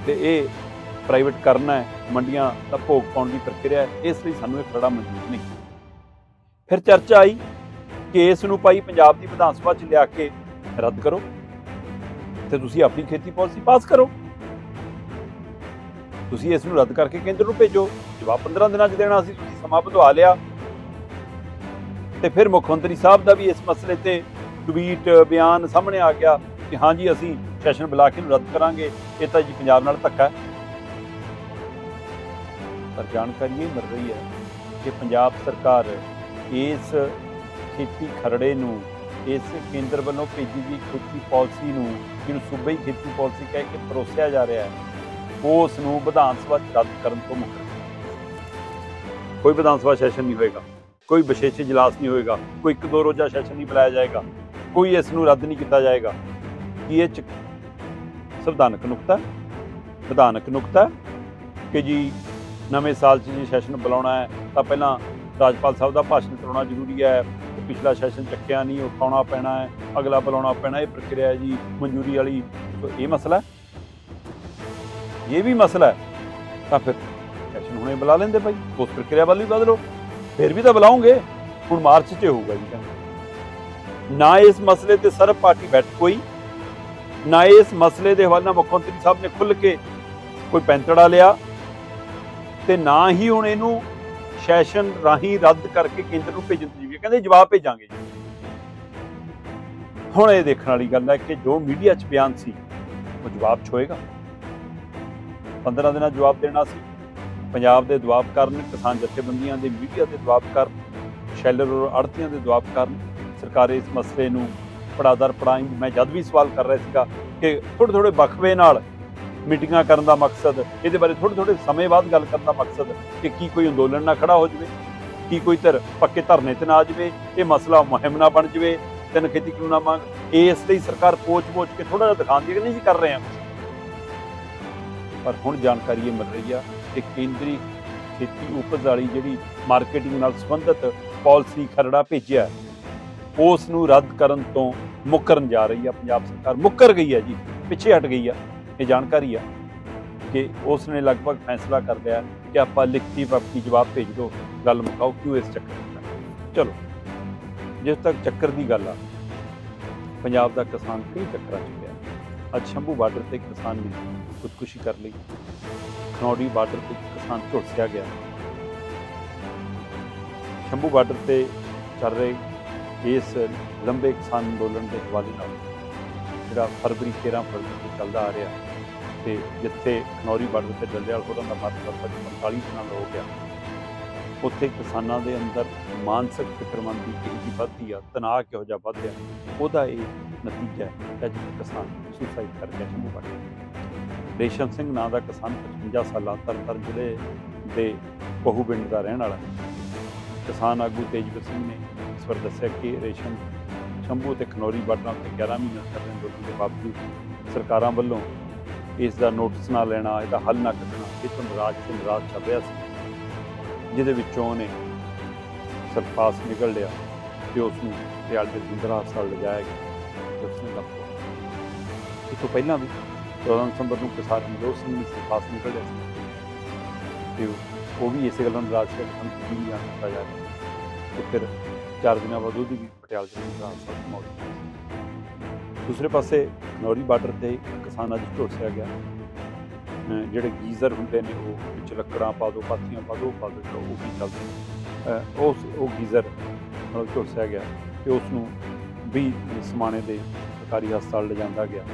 ਤੇ ਇਹ ਪ੍ਰਾਈਵੇਟ ਕਰਨਾ ਹੈ, ਮੰਡੀਆਂ ਦਾ ਭੋਗ ਪਾਉਣ ਦੀ ਪ੍ਰਕਿਰਿਆ ਹੈ, ਇਸ ਲਈ ਸਾਨੂੰ ਇਹ ਖਰੜਾ ਮਨਜ਼ੂਰ ਨਹੀਂ ਫਿਰ ਚਰਚਾ ਆਈ ਕਿ ਇਸ ਨੂੰ ਭਾਈ ਪੰਜਾਬ ਦੀ ਵਿਧਾਨ ਸਭਾ 'ਚ ਲਿਆ ਕੇ ਰੱਦ ਕਰੋ ਤੇ ਤੁਸੀਂ ਆਪਣੀ ਖੇਤੀ ਪਾਲਿਸੀ ਪਾਸ ਕਰੋ। ਤੁਸੀਂ ਇਸ ਨੂੰ ਰੱਦ ਕਰਕੇ ਕੇਂਦਰ ਨੂੰ ਭੇਜੋ। ਜਵਾਬ 15 ਦਿਨਾਂ 'ਚ ਦੇਣਾ ਸੀ, ਤੁਸੀਂ ਸਮਾਂ ਵਧਵਾ ਲਿਆ। ਤੇ ਫਿਰ ਮੁੱਖ ਮੰਤਰੀ ਸਾਹਿਬ ਦਾ ਵੀ ਇਸ ਮਸਲੇ ਤੇ ਟਵੀਟ, ਬਿਆਨ ਸਾਹਮਣੇ ਆ ਗਿਆ ਕਿ ਹਾਂਜੀ ਅਸੀਂ ਸੈਸ਼ਨ ਬੁਲਾ ਕੇ ਇਹਨੂੰ ਰੱਦ ਕਰਾਂਗੇ। ਇਹ ਤਾਂ ਜੀ ਪੰਜਾਬ ਨਾਲ ਧੱਕਾ ਪਰ ਜਾਣਕਾਰੀ ਇਹ ਮਿਲ ਰਹੀ ਹੈ ਕਿ ਪੰਜਾਬ ਸਰਕਾਰ ਇਸ ਖੇਤੀ ਖਰੜੇ ਨੂੰ, ਇਸ ਕੇਂਦਰ ਵੱਲੋਂ ਭੇਜੀ ਗਈ ਖੇਤੀ ਪਾਲਿਸੀ ਨੂੰ, ਜਿਹਨੂੰ ਸੂਬਾਈ ਖੇਤੀ ਪਾਲਿਸੀ ਕਹਿ ਕੇ ਪਰੋਸਿਆ ਜਾ ਰਿਹਾ ਹੈ, ਉਸ ਨੂੰ ਵਿਧਾਨ ਸਭਾ 'ਚ ਰੱਦ ਕਰਨ ਤੋਂ ਮੁੱਕਰ ਕੋਈ ਵਿਧਾਨ ਸਭਾ ਸੈਸ਼ਨ ਨਹੀਂ ਹੋਏਗਾ। ਕੋਈ ਵਿਸ਼ੇਸ਼ ਇਜਲਾਸ ਨਹੀਂ ਹੋਏਗਾ, ਕੋਈ ਇੱਕ ਦੋ ਰੋਜ਼ਾ ਸੈਸ਼ਨ ਨਹੀਂ ਬੁਲਾਇਆ ਜਾਏਗਾ, ਕੋਈ ਇਸ ਨੂੰ ਰੱਦ ਨਹੀਂ ਕੀਤਾ ਜਾਏਗਾ। ਕਿ ਇਹ 'ਚ ਸੰਵਿਧਾਨਕ ਨੁਕਤਾ ਹੈ? ਵਿਧਾਨਕ ਨੁਕਤਾ ਕਿ ਜੀ ਨਵੇਂ ਸਾਲ 'ਚ ਜੀ ਸੈਸ਼ਨ ਬੁਲਾਉਣਾ ਹੈ, ਤਾਂ ਪਹਿਲਾਂ ਰਾਜਪਾਲ ਸਾਹਿਬ ਦਾ ਭਾਸ਼ਣ ਕਰਾਉਣਾ ਜ਼ਰੂਰੀ ਹੈ ਪਿਛਲਾ ਸੈਸ਼ਨ ਚੱਕਿਆ ਨਹੀਂ ਉਠਾਉਣਾ ਪੈਣਾ ਹੈ, ਅਗਲਾ ਬੁਲਾਉਣਾ ਪੈਣਾ, ਇਹ ਪ੍ਰਕਿਰਿਆ ਜੀ ਮਨਜ਼ੂਰੀ ਵਾਲੀ। ਇਹ ਮਸਲਾ ਇਹ ਵੀ ਮਸਲਾ ਤਾਂ ਫਿਰ ਸੈਸ਼ਨ ਹੁਣੇ ਬੁਲਾ ਲੈਂਦੇ ਭਾਈ, ਉਸ ਪ੍ਰਕਿਰਿਆ ਵੱਲ ਵੀ ਬਦਲੋ ਫਿਰ ਵੀ ਤਾਂ ਬੁਲਾਉਂਗੇ। ਹੁਣ ਮਾਰਚ 'ਚ ਹੋਊਗਾ ਜੀ ਕਹਿੰਦੇ। ਨਾ ਇਸ ਮਸਲੇ ਤੇ ਸਰਬ ਪਾਰਟੀ ਬੈਠਕ ਹੋਈ, ਨਾ ਇਸ ਮਸਲੇ ਦੇ ਹਵਾਲਾ ਮੁੱਖ ਮੰਤਰੀ ਸਾਹਿਬ ਨੇ ਖੁੱਲ ਕੇ ਕੋਈ ਪੈਂਤੜਾ ਲਿਆ ਤੇ ਨਾ ਹੀ ਹੁਣ ਇਹਨੂੰ ਸੈਸ਼ਨ ਰਾਹੀਂ ਰੱਦ ਕਰਕੇ ਕੇਂਦਰ ਨੂੰ ਭੇਜਣ ਦੀ ਕਹਿੰਦੇ ਜਵਾਬ ਭੇਜਾਂਗੇ ਜੀ। ਹੁਣ ਇਹ ਦੇਖਣ ਵਾਲੀ ਗੱਲ ਹੈ ਕਿ ਜੋ ਮੀਡੀਆ 'ਚ ਬਿਆਨ ਸੀ, ਉਹ ਜਵਾਬ 'ਚ ਹੋਏਗਾ। 15 ਦਿਨਾਂ ਜਵਾਬ ਦੇਣਾ ਸੀ। ਪੰਜਾਬ ਦੇ ਦਬਾਅ ਕਾਰਨ, ਕਿਸਾਨ ਜਥੇਬੰਦੀਆਂ ਦੇ ਮੀਡੀਆ ਦੇ ਦਬਾਅ ਕਾਰਨ, ਸ਼ੈਲਰ ਔਰ ਆੜਤੀਆਂ ਦੇ ਦਬਾਅ ਕਾਰਨ ਸਰਕਾਰ ਇਸ ਮਸਲੇ ਨੂੰ ਪੜਾਦਰ ਪੜਾਈ। ਮੈਂ ਜਦ ਵੀ ਸਵਾਲ ਕਰ ਰਿਹਾ ਸੀਗਾ ਕਿ ਥੋੜੇ ਥੋੜੇ ਵਕਫੇ ਨਾਲ ਮੀਟਿੰਗਾਂ ਕਰਨ ਦਾ ਮਕਸਦ, ਇਹਦੇ ਬਾਰੇ ਥੋੜੇ ਥੋੜੇ ਸਮੇਂ ਬਾਅਦ ਗੱਲ ਕਰਨ ਦਾ ਮਕਸਦ ਕਿ ਕੀ ਕੋਈ ਅੰਦੋਲਨ ਨਾ ਖੜਾ ਹੋ ਜਾਵੇ, ਕੀ ਕੋਈ ਧਰ ਪੱਕੇ ਧਰਨੇ ਤੇ ਨਾ ਆ ਜਾਵੇ, ਇਹ ਮਸਲਾ ਮੁਹਿੰਮ ਨਾ ਬਣ ਜਾਵੇ, ਤਿੰਨ ਖੇਤੀ ਕਾਨੂੰਨਾਂ ਮੰਗ। ਇਸ ਲਈ ਸਰਕਾਰ ਪੋਚ-ਪੋਚ ਕੇ ਥੋੜਾ ਜਿਹਾ ਦਿਖਾਉਂਦੀ ਹੈ ਕਿ ਨਹੀਂ ਜੀ ਕਰ ਰਹੇ ਹਾਂ। ਪਰ ਹੁਣ ਜਾਣਕਾਰੀ ਇਹ ਮਿਲ ਰਹੀ ਆ ਕਿ ਕੇਂਦਰੀ ਖੇਤੀ ਉਪਜ ਵਾਲੀ ਜਿਹੜੀ ਮਾਰਕੀਟਿੰਗ ਨਾਲ ਸੰਬੰਧਿਤ ਪਾਲਿਸੀ ਖਰੜਾ ਭੇਜਿਆ ਉਸ ਨੂੰ ਰੱਦ ਕਰਨ ਤੋਂ ਮੁੱਕਰਨ ਜਾ ਰਹੀ ਆ ਪੰਜਾਬ ਸਰਕਾਰ। ਮੁੱਕਰ ਗਈ ਆ ਜੀ, ਪਿੱਛੇ ਹਟ ਗਈ ਆ ਇਹ ਜਾਣਕਾਰੀ ਆ ਕਿ ਉਸ ਨੇ ਲਗਭਗ ਫੈਸਲਾ ਕਰ ਲਿਆ ਕਿ ਆਪਾਂ ਲਿਖਤੀ ਵਕਤੀ ਜਵਾਬ ਭੇਜ ਦਿਓ, ਗੱਲ ਮੁਕਾਓ, ਕਿਉਂ ਇਸ ਚੱਕਰ ਚਲੋ, ਜਿਸ ਤੱਕ ਚੱਕਰ ਦੀ ਗੱਲ ਆ, ਪੰਜਾਬ ਦਾ ਕਿਸਾਨ ਕਈ ਚੱਕਰਾਂ 'ਚ ਪਿਆ। ਅੱਜ ਸ਼ੰਭੂ ਬਾਰਡਰ ਤੇ ਕਿਸਾਨ ਨੇ ਖੁਦਕੁਸ਼ੀ ਕਰ ਲਈ। ਖਨੌਰੀ ਬਾਰਡਰ ਤੇ ਕਿਸਾਨ ਝੁਲਸਿਆ ਗਿਆ ਸ਼ੰਭੂ ਬਾਰਡਰ ਤੇ ਚੱਲ ਰਹੇ ਇਸ ਲੰਬੇ ਕਿਸਾਨ ਅੰਦੋਲਨ ਦੇ ਹਵਾਲੇ ਨਾਲ ਜਿਹੜਾ ਫਰਵਰੀ 13 ਫਰਵਰੀ ਤੋਂ ਚੱਲਦਾ ਆ ਰਿਹਾ ਤੇ ਜਿੱਥੇ ਖਨੌਰੀ ਬਾਰਡਰ ਤੇ ਡੱਲੇਵਾਲ ਹੋਰਾਂ ਦਾ ਮਤ ਲਗਭਗ 45 ਦਿਨਾਂ ਦਾ ਹੋ ਗਿਆ, ਉੱਥੇ ਕਿਸਾਨਾਂ ਦੇ ਅੰਦਰ ਮਾਨਸਿਕ ਫਿਕਰਮੰਦੀ ਕਿਹੋ ਜਿਹੀ ਵੱਧਦੀ ਆ, ਤਣਾਅ ਕਿਹੋ ਜਿਹਾ ਵੱਧ ਰਿਹਾ, ਉਹਦਾ ਇਹ ਨਤੀਜਾ ਹੈ ਕਿ ਅੱਜ ਕਿਸਾਨ ਸੁਸਾਈਡ ਕਰ ਗਿਆ ਸ਼ੰਭੂ ਬਾਰਡਰ ਰੇਸ਼ਮ ਸਿੰਘ ਨਾਂ ਦਾ ਕਿਸਾਨ 55 ਸਾਲਾਂ ਤਰਨਤਾਰਨ ਜ਼ਿਲ੍ਹੇ ਦੇ ਪਹੂ ਪਿੰਡ ਦਾ ਰਹਿਣ ਵਾਲਾ ਕਿਸਾਨ ਆਗੂ ਤੇਜਵੀਰ ਸਿੰਘ ਨੇ ਇਸ ਵਾਰ ਦੱਸਿਆ ਕਿ ਰੇਸ਼ਮ ਸ਼ੰਭੂ ਤੇ ਖਨੌਰੀ ਬਾਰਡਰਾਂ ਤੇ 11 ਮਹੀਨੇ ਤੱਕ ਦੇ ਅੰਦੋਲਨ ਦੇ ਬਾਵਜੂਦ ਸਰਕਾਰਾਂ ਵੱਲੋਂ ਇਸ ਦਾ ਨੋਟਿਸ ਨਾ ਲੈਣਾ, ਇਹਦਾ ਹੱਲ ਨਾ ਕੱਢਣਾ, ਇਹ ਤੋਂ ਨਾਰਾਜ਼ ਤੇ ਨਾਰਾਜ਼ ਛੱਡ ਰਿਹਾ ਸੀ, ਜਿਹਦੇ ਵਿੱਚੋਂ ਉਹਨੇ ਸਰਪਾਸ ਨਿਕਲ ਲਿਆ ਤੇ ਉਸ ਨੂੰ ਰਿਆਲ ਦੇ ਜਿੰਦਰਾ ਹਸਪਤਾਲ ਲਿਜਾਇਆ ਗਿਆ। ਤੇ ਉਸਨੇ ਲੱਭ ਤੋਂ ਪਹਿਲਾਂ ਵੀ 14 ਦਸੰਬਰ ਨੂੰ ਕਿਸਾਨ ਮਨਜੋਤ ਸਿੰਘ ਨੇ ਸਿਫਾਸ ਨਿਕਲਿਆ ਸੀ। ਤੇ ਉਹ- ਵੀ ਇਸੇ ਗੱਲਾਂ ਨੂੰ ਰਾਜ ਕਿ ਸਾਨੂੰ ਕੁਝ ਜਾਣ ਦਿੱਤਾ ਜਾ ਰਿਹਾ ਤੇ ਫਿਰ ਚਾਰ ਦਿਨਾਂ ਬਾਅਦ ਉਹਦੀ ਵੀ ਪਟਿਆਲਾ ਚ ਟ੍ਰਾਂਸਫਰ ਮੌਤ ਦੂਸਰੇ ਪਾਸੇ ਖਨੌਰੀ ਬਾਰਡਰ ਤੇ ਕਿਸਾਨ ਅੱਜ ਝੁਲਸਿਆ ਗਿਆ। ਜਿਹੜੇ ਗੀਜ਼ਰ ਹੁੰਦੇ ਨੇ, ਉਹ ਵਿੱਚ ਲੱਕੜਾਂ ਪਾ ਦੋ, ਪਾਥੀਆਂ ਪਾ ਦੋ ਪਾ ਦੋ ਉਹ ਵੀ ਚੱਲਦੇ ਨੇ। ਅਹ ਉਸ, ਉਹ ਗੀਜ਼ਰ ਨਾਲ ਝੁਲਸਿਆ ਗਿਆ ਤੇ ਉਸ ਨੂੰ ਵੀ ਸਮਾਣੇ ਦੇ ਸਰਕਾਰੀ ਹਸਪਤਾਲ ਲਿਜਾਂਦਾ ਗਿਆ।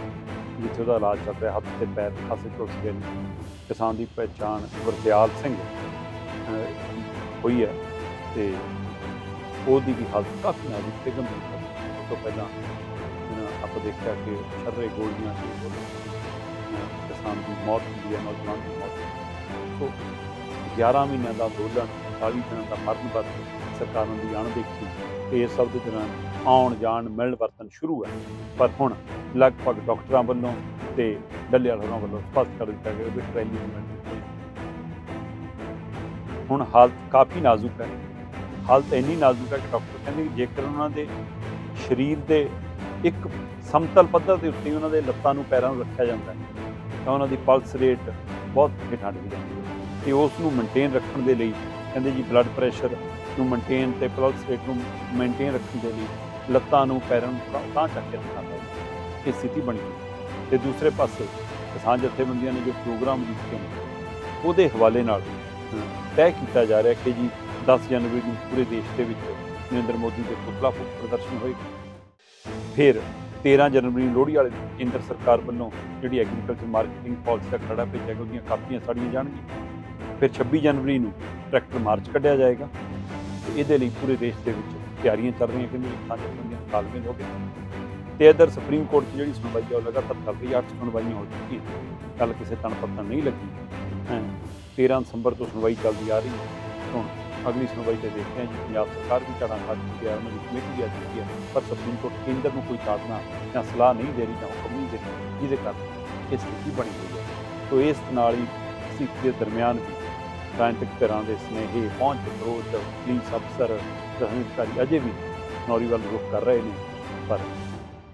ਜਿੱਥੇ ਉਹਦਾ ਇਲਾਜ ਚੱਲ ਰਿਹਾ, ਹੱਥ ਤੇ ਪੈਰ ਖਾਸੇ ਝੁਲਸ ਗਏ ਨੇ। ਕਿਸਾਨ ਦੀ ਪਹਿਚਾਣ ਵਰਦਿਆਲ ਸਿੰਘ ਹੋਈ ਹੈ ਤੇ ਉਹਦੀ ਵੀ ਹਾਲਤ ਕਾਫੀ ਨਾਜ਼ੁਕ ਤੇ ਗੰਭੀਰ ਹੈ। ਉਸ ਤੋਂ ਪਹਿਲਾਂ ਆਪਾਂ ਦੇਖਿਆ ਕਿ ਛਰਰੇ ਗੋਲੀਆਂ ਦੇ ਕਿਸਾਨ ਦੀ ਮੌਤ ਹੁੰਦੀ ਹੈ, ਨੌਜਵਾਨ ਦੀ ਮੌਤ। ਸੋ 11 ਮਹੀਨਿਆਂ ਦਾ ਅੰਦੋਲਨ 40 ਦਿਨਾਂ ਦਾ ਮਰਨ ਵਰਤ ਸਰਕਾਰਾਂ ਦੀ ਅਣਦੇਖੀ ਤੇ ਇਸ ਸਭ ਦੇ ਦੌਰਾਨ ਆਉਣ ਜਾਣ ਮਿਲਣ ਵਰਤਨ ਸ਼ੁਰੂ ਹੈ। ਪਰ ਹੁਣ ਲਗਭਗ ਡਾਕਟਰਾਂ ਵੱਲੋਂ ਤੇ ਡੱਲੇ ਵਾਲਿਆਂ ਵੱਲੋਂ ਸਪਸ਼ਟ ਕਰ ਦਿੱਤਾ ਗਿਆ ਕਿ ਟ੍ਰੇਨਿੰਗ ਮਿਲਣ ਹੁਣ ਹਾਲਤ ਕਾਫੀ ਨਾਜ਼ੁਕ ਹੈ। ਹਾਲਤ ਇੰਨੀ ਨਾਜ਼ੁਕ ਹੈ ਕਿ ਡਾਕਟਰ ਕਹਿੰਦੇ ਜੇਕਰ ਉਹਨਾਂ ਦੇ ਸਰੀਰ ਦੇ ਇੱਕ ਸਮਤਲ ਪੱਧਰ ਦੇ ਉੱਤੇ ਉਹਨਾਂ ਦੇ ਲੱਤਾਂ ਨੂੰ ਪੈਰਾਂ ਨੂੰ ਰੱਖਿਆ ਜਾਂਦਾ ਹੈ, ਤਾਂ ਉਹਨਾਂ ਦੀ ਪਲਸ ਰੇਟ ਬਹੁਤ ਹੇਠਾਂ ਡਿੱਗ ਜਾਂਦੀ ਹੈ। ਤੇ ਉਸ ਨੂੰ ਮੇਨਟੇਨ ਰੱਖਣ ਦੇ ਲਈ ਕਹਿੰਦੇ ਜੀ ਬਲੱਡ ਪ੍ਰੈਸ਼ਰ ਨੂੰ ਮੇਨਟੇਨ ਤੇ ਪਲਸ ਰੇਟ ਨੂੰ ਮੇਨਟੇਨ ਰੱਖਣ ਦੇ ਲਈ ਲੱਤਾਂ ਨੂੰ, ਪੈਰਾਂ ਨੂੰ ਥੋੜ੍ਹਾ ਉਤਾਂਹ ਚੱਕ ਕੇ ਰੱਖਣਾ ਪੈਂਦਾ। ਇਹ ਸਥਿਤੀ ਬਣੀ ਹੋਈ ਤੇ ਦੂਸਰੇ ਪਾਸੇ, ਕਿਸਾਨ ਜਥੇਬੰਦੀਆਂ ਨੇ ਜੋ ਪ੍ਰੋਗਰਾਮ ਦਿੱਤੇ ਨੇ, ਉਹਦੇ ਹਵਾਲੇ ਨਾਲ ਤੈਅ ਕੀਤਾ ਜਾ ਰਿਹਾ ਕਿ ਜੀ 10 ਜਨਵਰੀ ਨੂੰ ਪੂਰੇ ਦੇਸ਼ ਦੇ ਵਿੱਚ ਨਰਿੰਦਰ ਮੋਦੀ ਦੇ ਪੁਤਲਾ ਫੂਕ ਪ੍ਰਦਰਸ਼ਨ ਹੋਏਗਾ। ਫਿਰ 13 ਜਨਵਰੀ ਨੂੰ ਲੋਹੜੀ ਵਾਲੇ ਦਿਨ ਕੇਂਦਰ ਸਰਕਾਰ ਵੱਲੋਂ ਜਿਹੜੀ ਐਗਰੀਕਲਚਰ ਮਾਰਕੀਟਿੰਗ ਪਾਲਿਸੀ ਦਾ ਖੜਾ ਭੇਜਿਆ ਗਿਆ, ਉਹਦੀਆਂ ਕਾਪੀਆਂ ਸਾੜੀਆਂ ਜਾਣਗੀਆਂ। ਫਿਰ 26 ਜਨਵਰੀ ਨੂੰ ਟਰੈਕਟਰ ਮਾਰਚ ਕੱਢਿਆ ਜਾਏਗਾ। ਤੇ ਇਹਦੇ ਲਈ ਪੂਰੇ ਦੇਸ਼ ਦੇ ਵਿੱਚ ਤਿਆਰੀਆਂ ਚੱਲ ਰਹੀਆਂ ਕਿ ਮੇਰੀ ਖਾਂਦੇ ਬੰਦੀਆਂ ਤਾਲਮੇਲ ਹੋ ਗਏ। ਤੇ ਇਧਰ ਸੁਪਰੀਮ ਕੋਰਟ 'ਚ ਜਿਹੜੀ ਸੁਣਵਾਈ ਹੈ ਉਹ ਲਗਾਤਾਰ ਚੱਲ ਰਹੀ ਹੈ 8 ਸੁਣਵਾਈਆਂ ਹੋ ਚੁੱਕੀਆਂ। ਕੱਲ ਕਿਸੇ ਤਣ ਪੱਤਨ ਨਹੀਂ ਲੱਗੀ। ਹੈਂ। 13 ਦਸੰਬਰ ਤੋਂ ਸੁਣਵਾਈ ਚੱਲਦੀ ਆ ਰਹੀ ਹੈ। ਹੁਣ ਅਗਲੀ ਸੁਣਵਾਈ ਤੇ ਦੇਖਦੇ ਹਾਂ ਜੀ। ਪੰਜਾਬ ਸਰਕਾਰ ਵੀ ਝਾੜਾਂ ਖਾ ਚੁੱਕੀ ਹੈ ਉਹਨਾਂ ਦੀ ਕਮੇਟੀ ਆ ਚੁੱਕੀ ਹੈ ਪਰ ਸੁਪਰੀਮ ਕੋਰਟ ਕੇਂਦਰ ਨੂੰ ਕੋਈ ਤਾੜਨਾ ਜਾਂ ਸਲਾਹ ਨਹੀਂ ਦੇ ਰਹੀ ਜਾਂ ਹੁਕਮ ਨਹੀਂ ਦੇ ਰਹੀ। ਜਿਹਦੇ ਕਾਰਨ ਇਹ ਸਥਿਤੀ ਬਣੀ ਹੋਈ ਹੈ। ਤੋ ਇਸ ਨਾਲ ਹੀ ਸਥਿਤੀ ਦੇ ਦਰਮਿਆਨ ਰਾਜਨੀਤਿਕ ਧਿਰਾਂ ਦੇ ਸਨੇਹੇ, ਪਹੁੰਚ ਵਿਰੋਧ ਪੁਲਿਸ ਅਫਸਰ ਦਹਨ ਅਜੇ ਵੀ ਨੌਰੀ ਨੂੰ ਰੁਖ ਕਰ ਰਹੇ ਨੇ, ਪਰ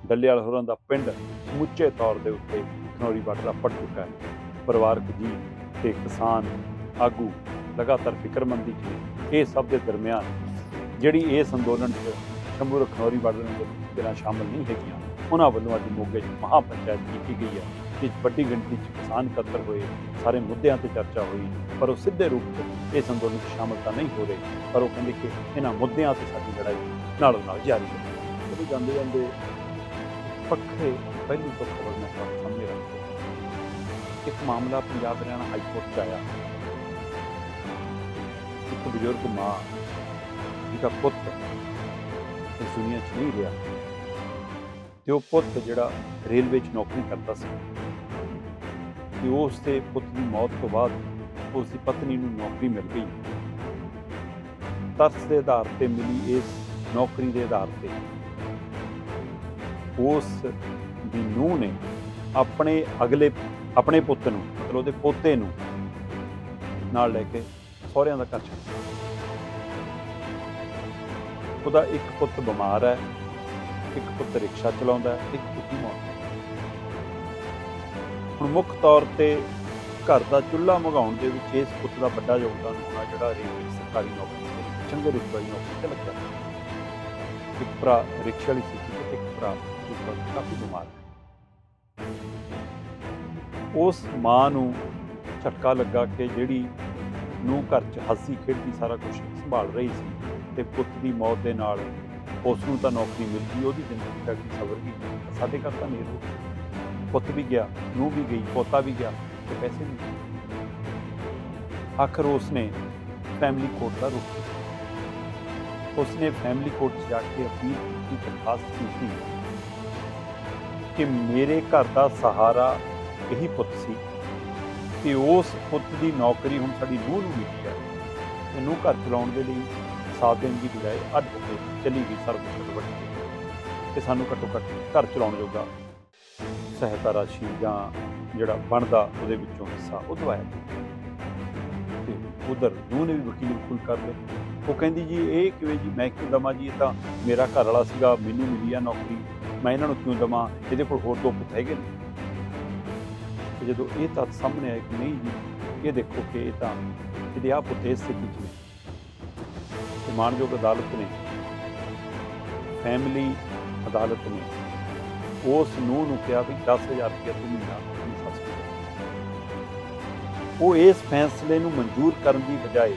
ਡੱਲੇਵਾਲ ਹੋਰਾਂ ਦਾ ਪਿੰਡ ਸਮੁੱਚੇ ਤੌਰ ਦੇ ਉੱਤੇ ਖਨੌਰੀ ਬਾਰਡਰ ਪੜ ਚੁੱਕਾ ਹੈ। ਪਰਿਵਾਰਕ ਜੀ ਤੇ ਕਿਸਾਨ ਆਗੂ ਲਗਾਤਾਰ ਫਿਕਰਮੰਦੀ 'ਚ ਇਹ ਸਭ ਦੇ ਦਰਮਿਆਨ ਜਿਹੜੀ ਇਸ ਅੰਦੋਲਨ 'ਚ ਸ਼ੰਭੂ ਖਨੌਰੀ ਬਾਰਡਰ ਦੇ ਜਿਹੜਾ ਸ਼ਾਮਲ ਨਹੀਂ ਹੈਗੀਆਂ, ਉਹਨਾਂ ਵੱਲੋਂ ਅੱਜ ਮੋਗੇ 'ਚ ਮਹਾ ਪੰਚਾਇਤ ਕੀਤੀ ਗਈ ਹੈ। ਜਿਸ ਵੱਡੀ ਗਿਣਤੀ 'ਚ ਕਿਸਾਨ ਇਕੱਤਰ ਹੋਏ, ਸਾਰੇ ਮੁੱਦਿਆਂ ਤੇ ਚਰਚਾ ਹੋਈ, ਪਰ ਉਹ ਸਿੱਧੇ ਰੂਪ 'ਚ ਇਸ ਅੰਦੋਲਨ 'ਚ ਸ਼ਾਮਲ ਤਾਂ ਨਹੀਂ ਹੋ ਰਹੇ, ਪਰ ਉਹ ਕਹਿੰਦੇ ਕਿ ਇਹਨਾਂ ਮੁੱਦਿਆਂ ਤੇ ਸਾਡੀ ਲੜਾਈ ਨਾਲੋਂ ਨਾਲ ਜਾਰੀ ਹੈ। ਜਦੋਂ ਜਾਂਦੇ ਜਾਂਦੇ ਪੱਖੇ ਪਹਿਲੂ ਤੋਂ ਖਬਰ ਸਾਹਮਣੇ ਰੱਖਦਾ ਇੱਕ ਮਾਮਲਾ ਪੰਜਾਬ ਹਰਿਆਣਾ ਹਾਈ ਕੋਰਟ 'ਚ ਆਇਆ। ਇੱਕ ਬਜ਼ੁਰਗ ਮਾਂ ਜਿਹਦਾ ਪੁੱਤ ਇਸ ਦੁਨੀਆ 'ਚ ਨਹੀਂ ਰਿਹਾ। ਤੇ ਉਹ ਪੁੱਤ ਜਿਹੜਾ ਰੇਲਵੇ 'ਚ ਨੌਕਰੀ ਕਰਦਾ ਸੀ ਤੇ ਉਸ ਦੇ ਪੁੱਤ ਦੀ ਮੌਤ ਤੋਂ ਬਾਅਦ ਉਸ ਦੀ ਪਤਨੀ ਨੂੰ ਨੌਕਰੀ ਮਿਲ ਗਈ। ਤਰਸ ਦੇ ਆਧਾਰ ਤੇ ਮਿਲੀ ਇਸ ਨੌਕਰੀ ਦੇ ਆਧਾਰ ਤੇ। ਉਸ ਦੀ ਨੂੰਹ ਨੇ ਆਪਣੇ ਅਗਲੇ, ਆਪਣੇ ਪੁੱਤ ਨੂੰ, ਮਤਲਬ ਉਹਦੇ ਪੋਤੇ ਨੂੰ ਨਾਲ ਲੈ ਕੇ ਸਹੁਰਿਆਂ ਦਾ ਘਰ ਛੱਡ ਉਹਦਾ ਇੱਕ ਪੁੱਤ ਬਿਮਾਰ ਹੈ। ਇੱਕ ਪੁੱਤ ਰਿਕਸ਼ਾ ਚਲਾਉਂਦਾ ਹੈ ਇੱਕ ਪੁੱਤ ਦੀ ਹੁਣ ਮੁੱਖ ਤੌਰ ਤੇ ਘਰ ਦਾ ਚੁੱਲ੍ਹਾ ਮਗਾਉਣ ਦੇ ਵਿੱਚ ਇਸ ਪੁੱਤ ਦਾ ਵੱਡਾ ਯੋਗਦਾਨ ਹੋਣਾ ਜਿਹੜਾ ਰੇਲਵੇ ਸਰਕਾਰੀ ਨੌਕਰੀ ਤੇ ਚੰਗੇ ਰੁਤਬੇ ਨੌਕਰੀ ਤੇ ਲੱਗਿਆ ਇੱਕ ਭਰਾ ਰਿਕਸ਼ਾ ਵਾਲੀ ਸੀ ਤੇ ਇੱਕ ਭਰਾ ਉਸ ਵਕਤ ਕਾਫੀ ਬਿਮਾਰ ਉਸ ਮਾਂ ਨੂੰ ਝਟਕਾ ਲੱਗਾ ਕਿ ਜਿਹੜੀ ਨੂੰ ਘਰ 'ਚ ਹੱਸੀ ਖੇਡਦੀ ਸਾਰਾ ਕੁਝ ਸੰਭਾਲ ਰਹੀ ਸੀ ਤੇ ਪੁੱਤ ਦੀ ਮੌਤ ਦੇ ਨਾਲ ਉਸ ਨੂੰ ਤਾਂ ਨੌਕਰੀ ਮਿਲ ਗਈ, ਉਹਦੀ ਜ਼ਿੰਦਗੀ ਤੱਕ ਦੀ ਸਬਰ ਗਈ ਸਾਡੇ ਘਰ ਤਾਂ ਨਹੀਂ ਰੁਕੀ ਪੁੱਤ ਵੀ ਗਿਆ ਨੂੰ ਵੀ ਗਈ, ਪੋਤਾ ਵੀ ਗਿਆ ਤੇ ਪੈਸੇ ਵੀ ਆਖਰ ਉਸ ਨੇ ਫੈਮਿਲੀ ਕੋਰਟ ਦਾ ਰੁਖ ਕੀਤਾ ਉਸਨੇ ਫੈਮਿਲੀ ਕੋਰਟ 'ਚ ਜਾ ਕੇ ਅਪੀਲ ਕੀਤੀ, ਦਰਖਾਸਤ ਕੀਤੀ ਕਿ ਮੇਰੇ ਘਰ ਦਾ ਸਹਾਰਾ ਇਹੀ ਪੁੱਤ ਸੀ ਕਿ ਉਸ ਪੁੱਤ ਦੀ ਨੌਕਰੀ ਹੁਣ ਸਾਡੀ ਨੂੰਹ ਨੂੰ ਮਿਲੀ ਹੈ ਇਹਨੂੰ ਘਰ ਚਲਾਉਣ ਦੇ ਲਈ ਸਾਤ ਦਿਨ ਦੀ ਬਜਾਏ ਅੱਡ ਹੋ ਕੇ ਚਲੀ ਗਈ ਸਰਵਿਸ ਵੱਡੀ ਤੇ ਸਾਨੂੰ ਘੱਟੋ ਘੱਟ ਘਰ ਚਲਾਉਣ ਜੋਗਾ ਸਹਾਇਤਾ ਰਾਸ਼ੀ ਜਾਂ ਜਿਹੜਾ ਬਣਦਾ ਉਹਦੇ ਵਿੱਚੋਂ ਹਿੱਸਾ ਉਹ ਦਵਾਇਆ ਤੇ ਉਧਰ ਨੂੰਹ ਨੇ ਵੀ ਵਕੀਲ ਖੁੱਲ ਕਰ ਲਏ ਉਹ ਕਹਿੰਦੀ ਜੀ, ਇਹ ਕਿਵੇਂ ਜੀ, ਮੈਂ ਕਿਉਂ ਦਵਾਂ ਜੀ? ਇਹ ਤਾਂ ਮੇਰਾ ਘਰ ਵਾਲਾ ਸੀਗਾ, ਮੈਨੂੰ ਮਿਲੀ ਆ ਨੌਕਰੀ। ਮੈਂ ਇਹਨਾਂ ਨੂੰ ਕਿਉਂ ਦਵਾਂ? ਇਹਦੇ ਕੋਲ ਹੋਰ ਦੋ ਪੁੱਤ ਹੈਗੇ ਨੇ। ਜਦੋਂ ਇਹ ਤੱਥ ਸਾਹਮਣੇ ਆਇਆ ਕਿ ਨਹੀਂ ਜੀ, ਇਹ ਦੇਖੋ ਕਿ ਇਹ ਤਾਂ ਇਹਦੇ ਆਪ ਉੱਤੇ ਸਥਿਤੀ ਚ ਮਾਨਯੋਗ ਅਦਾਲਤ ਨੇ ਫੈਮਿਲੀ ਅਦਾਲਤ ਨੇ ਉਸ ਨੂੰ ਨੂੰ ਕਿਹਾ ਵੀ 10000 ਰੁਪਏ ਤੂੰ ਮਹੀਨਾ ਉਹ ਇਸ ਫੈਸਲੇ ਨੂੰ ਮਨਜ਼ੂਰ ਕਰਨ ਦੀ ਬਜਾਏ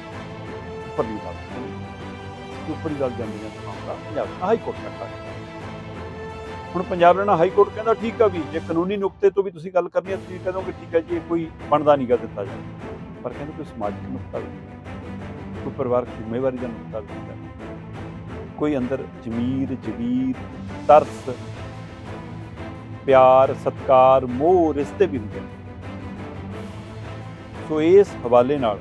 ਉੱਪਰਲੀ ਅਦਾਲਤ ਨੇ ਉੱਪਰਲੀ ਅਦਾਲਤ ਜਾਂਦੀ ਹੈ ਮਾਮਲਾ ਪੰਜਾਬ ਹਾਈ ਕੋਰਟ ਤੱਕ ਆ ਹੁਣ ਪੰਜਾਬ ਰਹਿਣਾ ਹਾਈ ਕੋਰਟ ਕਹਿੰਦਾ ਠੀਕ ਆ ਵੀ, ਜੇ ਕਾਨੂੰਨੀ ਨੁਕਤੇ ਤੋਂ ਵੀ ਤੁਸੀਂ ਗੱਲ ਕਰਨੀ ਹੈ, ਤੁਸੀਂ ਕਹੋਗੇ ਠੀਕ ਹੈ ਜੀ, ਇਹ ਕੋਈ ਬਣਦਾ ਨਹੀਂਗਾ ਦਿੱਤਾ ਜਾਵੇ। ਪਰ ਕਹਿੰਦੇ ਕੋਈ ਸਮਾਜਿਕ ਨੁਕਤਾ ਵੀ ਕੋਈ ਪਰਿਵਾਰਕ ਜ਼ਿੰਮੇਵਾਰੀ ਦਾ ਨੁਕਤਾ ਵੀ ਹੈ ਕੋਈ ਅੰਦਰ ਜ਼ਮੀਰ, ਜਗੀਰ, ਤਰਸ, ਪਿਆਰ, ਸਤਕਾਰ, ਮੋਹ ਰਿਸ਼ਤੇ ਵੀ ਹੁੰਦੇ ਨੇ। ਸੋ ਇਸ ਹਵਾਲੇ ਨਾਲ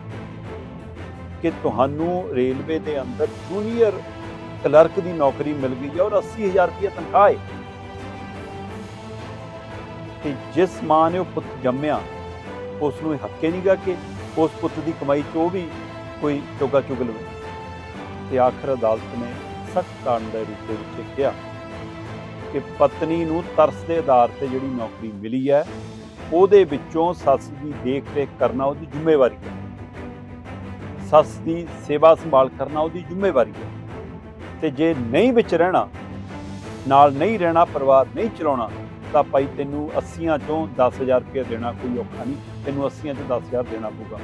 ਕਿ ਤੁਹਾਨੂੰ ਰੇਲਵੇ ਦੇ ਅੰਦਰ ਜੂਨੀਅਰ ਕਲਰਕ ਦੀ ਨੌਕਰੀ ਮਿਲ ਗਈ ਹੈ ਔਰ 80000 ਰੁਪਏ ਤਨਖਾਹ ਹੈ। ਤੇ ਜਿਸ ਮਾਂ ਨੇ ਉਹ ਪੁੱਤ ਜੰਮਿਆ, ਉਸ ਨੂੰ ਹੱਕੇ ਨਹੀਂ ਗਾ ਕਿ ਉਸ ਪੁੱਤ ਦੀ ਕਮਾਈ ਚੋਂ ਵੀ ਕੋਈ ਚੋਗਾ ਚੁਗ ਲਵੇ ਤੇ ਆਖਰ ਅਦਾਲਤ ਨੇ ਸਖਤ ਕਾਰਨ ਦੇ ਰੂਪ ਦੇ ਵਿੱਚ ਕਿਹਾ ਕਿ ਪਤਨੀ ਨੂੰ ਤਰਸ ਦੇ ਆਧਾਰ ਤੇ ਜਿਹੜੀ ਨੌਕਰੀ ਮਿਲੀ ਹੈ, ਉਹਦੇ ਵਿੱਚੋਂ ਸੱਸ ਦੀ ਦੇਖ ਰੇਖ ਕਰਨਾ ਉਹਦੀ ਜ਼ਿੰਮੇਵਾਰੀ ਹੈ। ਸੱਸ ਦੀ ਸੇਵਾ ਸੰਭਾਲ ਕਰਨਾ ਉਹਦੀ ਜ਼ਿੰਮੇਵਾਰੀ ਹੈ। ਤੇ ਜੇ ਨਹੀਂ ਵਿੱਚ ਰਹਿਣਾ, ਨਾਲ ਨਹੀਂ ਰਹਿਣਾ, ਪਰਿਵਾਰ ਨਹੀਂ ਚਲਾਉਣਾ, ਤਾਂ ਭਾਈ ਤੈਨੂੰ 80ਾਂ ਚੋਂ 10000 ਰੁਪਏ ਦੇਣਾ ਕੋਈ ਔਖਾ ਨਹੀਂ। ਤੈਨੂੰ 80ਾਂ ਚੋਂ 10000 ਦੇਣਾ ਪਊਗਾ।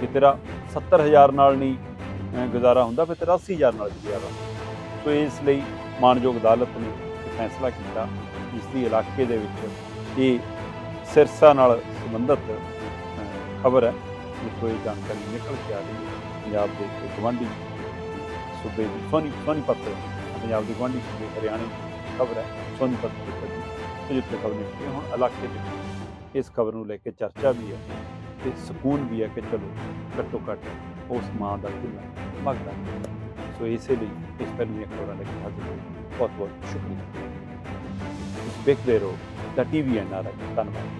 ਕਿ ਤੇਰਾ 70000 ਨਾਲ ਨਹੀਂ ਗੁਜ਼ਾਰਾ ਹੁੰਦਾ, ਫਿਰ ਤੇਰਾ 80000 ਨਾਲ ਗੁਜ਼ਾਰਾ ਸੋ ਇਸ ਲਈ ਮਾਨਯੋਗ ਅਦਾਲਤ ਨੇ ਫੈਸਲਾ ਕੀਤਾ, ਜਿਸ ਦੀ ਇਲਾਕੇ ਦੇ ਵਿੱਚ ਇਹ ਸਿਰਸਾ ਨਾਲ ਸੰਬੰਧਿਤ ਖਬਰ ਹੈ, ਜਿੱਥੋਂ ਇਹ ਜਾਣਕਾਰੀ ਨਿਕਲ ਕੇ ਆ ਰਹੀ ਹੈ। ਪੰਜਾਬ ਦੇ ਇੱਕ ਗਵਾਂਢੀ ਸੂਬੇ ਦੀ ਸੋਨੀ ਸੋਨੀਪਤ ਪੰਜਾਬ ਦੇ ਗਵਾਂਢੀ ਸੂਬੇ ਹਰਿਆਣੇ ਦੀ ਖਬਰ ਹੈ ਸੋਨੀਪਤ ਦੇ ਜਿੱਥੇ ਖਬਰ ਨਿਕਲੀ ਹੁਣ ਇਲਾਕੇ ਵਿੱਚ ਇਸ ਖਬਰ ਨੂੰ ਲੈ ਕੇ ਚਰਚਾ ਵੀ ਹੈ। ਤੇ ਸਕੂਨ ਵੀ ਹੈ ਕਿ ਚਲੋ ਘੱਟੋ ਘੱਟ ਉਸ ਮਾਂ ਦਾ ਕਿੰਨਾ ਮਗਦਾ ਸੋ ਇਸੇ ਲਈ ਇਸ ਫਿਲਮੀ ਖਬਰਾਂ ਲੈ ਕੇ ਹਾਜ਼ਰ ਹੋਏ। ਬਹੁਤ ਬਹੁਤ ਸ਼ੁਕਰੀਆ। ਦੇਖਦੇ ਰਹੋ, ਦਾ ਟੀਵੀ ਐਨ ਆਰ ਧੰਨਵਾਦ।